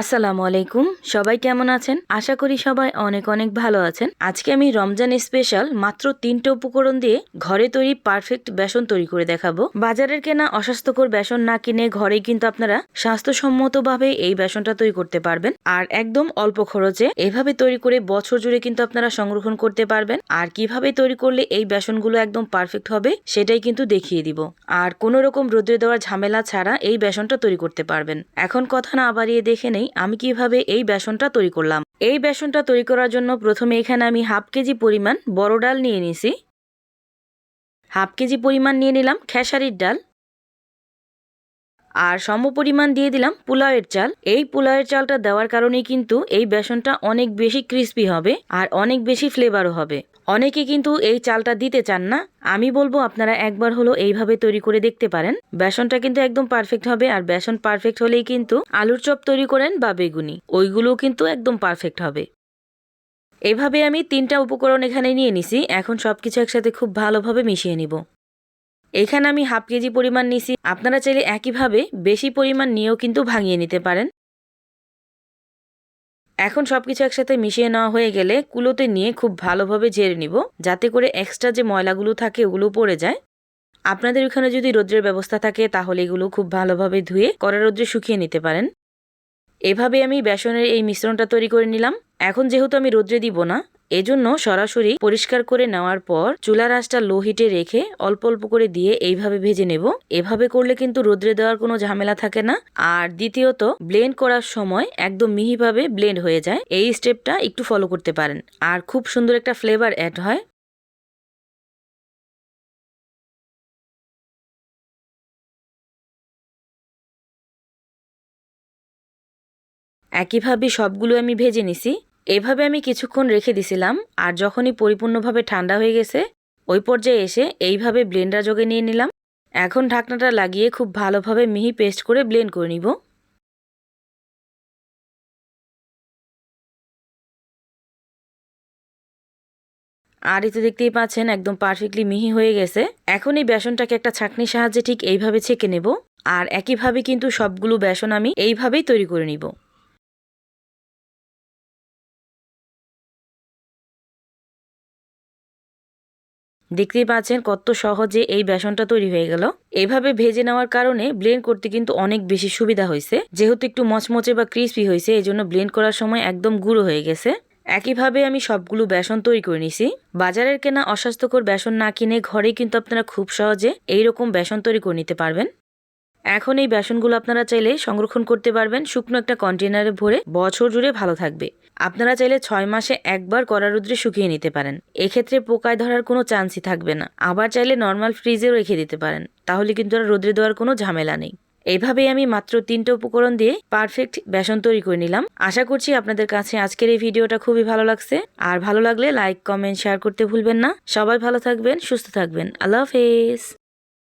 আসসালামু আলাইকুম। সবাই কেমন আছেন? আশা করি সবাই অনেক অনেক ভালো আছেন। আজকে আমি রমজান স্পেশাল মাত্র তিনটে উপকরণ দিয়ে ঘরে তৈরি পারফেক্ট বেসন তৈরি করে দেখাবো। বাজারের কেনা অস্বাস্থ্যকর বেসন না কিনে ঘরেই কিন্তু আপনারা স্বাস্থ্যসম্মতভাবে এই বেসনটা তৈরি করতে পারবেন। আর একদম অল্প খরচে এভাবে তৈরি করে বছর জুড়ে কিন্তু আপনারা সংরক্ষণ করতে পারবেন। আর কীভাবে তৈরি করলে এই বেসনগুলো একদম পারফেক্ট হবে সেটাই কিন্তু দেখিয়ে দিব। আর কোনো রকম রোদ্রে দেওয়ার ঝামেলা ছাড়া এই বেসনটা তৈরি করতে পারবেন। এখন কথা না বাড়িয়ে দেখে নেই আমি কীভাবে এই বেসনটা তৈরি করলাম? এই বেসনটা তৈরি করার জন্য প্রথমে এখানে আমি হাফ কেজি পরিমাণ বড় ডাল নিয়ে নিছি হাফ কেজি পরিমাণ নিয়ে নিলাম খেসারির ডাল। আর সম পরিমাণ দিয়ে দিলাম পোলাওয়ের চাল। এই পোলাওয়ের চালটা দেওয়ার কারণেই কিন্তু এই বেসনটা অনেক বেশি ক্রিস্পি হবে আর অনেক বেশি ফ্লেভারও হবে। অনেকে কিন্তু এই চালটা দিতে চান না। আমি বলব আপনারা একবার হলো এইভাবে তৈরি করে দেখতে পারেন। বেসনটা কিন্তু একদম পারফেক্ট হবে আর বেসন পারফেক্ট হলেই কিন্তু আলুর চপ তৈরি করেন বা বেগুনি। ওইগুলোও কিন্তু একদম পারফেক্ট হবে। এভাবে আমি তিনটা উপকরণ এখানে নিয়ে নিছি। এখন সবকিছু একসাথে খুব ভালোভাবে মিশিয়ে নিব। এখানে আমি হাফ কেজি পরিমাণ নিছি। আপনারা চাইলে একইভাবে বেশি পরিমাণ নিয়েও কিন্তু ভাঙিয়ে নিতে পারেন। এখন সব কিছু একসাথে মিশিয়ে নেওয়া হয়ে গেলে কুলোতে নিয়ে খুব ভালোভাবে ঝেড়ে নিব, যাতে করে এক্সট্রা যে ময়লাগুলো থাকে ওগুলো পড়ে যায়। আপনাদের ওখানে যদি রোদ্রের ব্যবস্থা থাকে তাহলে এগুলো খুব ভালোভাবে ধুয়ে কড়া রোদ্রে শুকিয়ে নিতে পারেন। এভাবে আমি বেসনের এই মিশ্রণটা তৈরি করে নিলাম। এখন যেহেতু আমি রোদ্রে দিব না এজন্য সরাসরি পরিষ্কার করে নেওয়ার পর চুলার আঁচটা লো হিটে রেখে অল্প অল্প করে দিয়ে এইভাবে ভেজে নেব। এভাবে করলে কিন্তু রোদ্রে দেওয়ার কোনো ঝামেলা থাকে না। আর দ্বিতীয়ত ব্লেন্ড করার সময় একদম মিহিভাবে ব্লেন্ড হয়ে যায়। এই স্টেপটা একটু ফলো করতে পারেন। আর খুব সুন্দর একটা ফ্লেভার অ্যাড হয়। একইভাবে সবগুলো আমি ভেজে নিছি। এভাবে আমি কিছুক্ষণ রেখে দিছিলাম, আর যখনই পরিপূর্ণভাবে ঠান্ডা হয়ে গেছে, ওই পর্যায়ে এসে এইভাবে ব্লেন্ডার যোগে নিয়ে নিলাম। এখন ঢাকনাটা লাগিয়ে খুব ভালোভাবে মিহি পেস্ট করে ব্লেন্ড করে নিব। আর এতে দেখতেই পাচ্ছেন একদম পারফেক্টলি মিহি হয়ে গেছে। এখন এই বেসনটাকে একটা ছাঁকনির সাহায্যে ঠিক এইভাবে ছেঁকে নেব, আর একইভাবে কিন্তু সবগুলো বেসন আমি এইভাবেই তৈরি করে নিব। দেখতেই পাচ্ছেন কত সহজে এই বেসনটা তৈরি হয়ে গেল। এভাবে ভেজে নেওয়ার কারণে ব্লেন্ড করতে কিন্তু অনেক বেশি সুবিধা হয়েছে। যেহেতু একটু মচমচে বা ক্রিস্পি হয়েছে এই জন্য ব্লেন্ড করার সময় একদম গুঁড়ো হয়ে গেছে। একইভাবে আমি সবগুলো বেসন তৈরি করে নিছি। বাজারের কেনা অস্বাস্থ্যকর বেসন না কিনে ঘরেই কিন্তু আপনারা খুব সহজে এইরকম বেসন তৈরি করে নিতে পারবেন। এখন এই বেসনগুলো আপনারা চাইলে সংরক্ষণ করতে পারবেন শুকনো একটা কন্টেনারে ভরে বছর জুড়ে ভালো থাকবে। আপনারা চাইলে ছয় মাসে একবার কড়া রুদ্রে শুকিয়ে নিতে পারেন। এক্ষেত্রে পোকায় ধরার কোনো চান্সই থাকবে না। আবার চাইলে নর্মাল ফ্রিজেও রেখে দিতে পারেন। তাহলে কিন্তু আর রোদ্রে দেওয়ার কোনো ঝামেলা নেই। এইভাবেই আমি মাত্র তিনটে উপকরণ দিয়ে পারফেক্ট বেসন তৈরি করে নিলাম। আশা করছি আপনাদের কাছে আজকের এই ভিডিওটা খুবই ভালো লাগছে। আর ভালো লাগলে লাইক, কমেন্ট, শেয়ার করতে ভুলবেন না। সবাই ভালো থাকবেন, সুস্থ থাকবেন। আল্লাহ হাফেজ।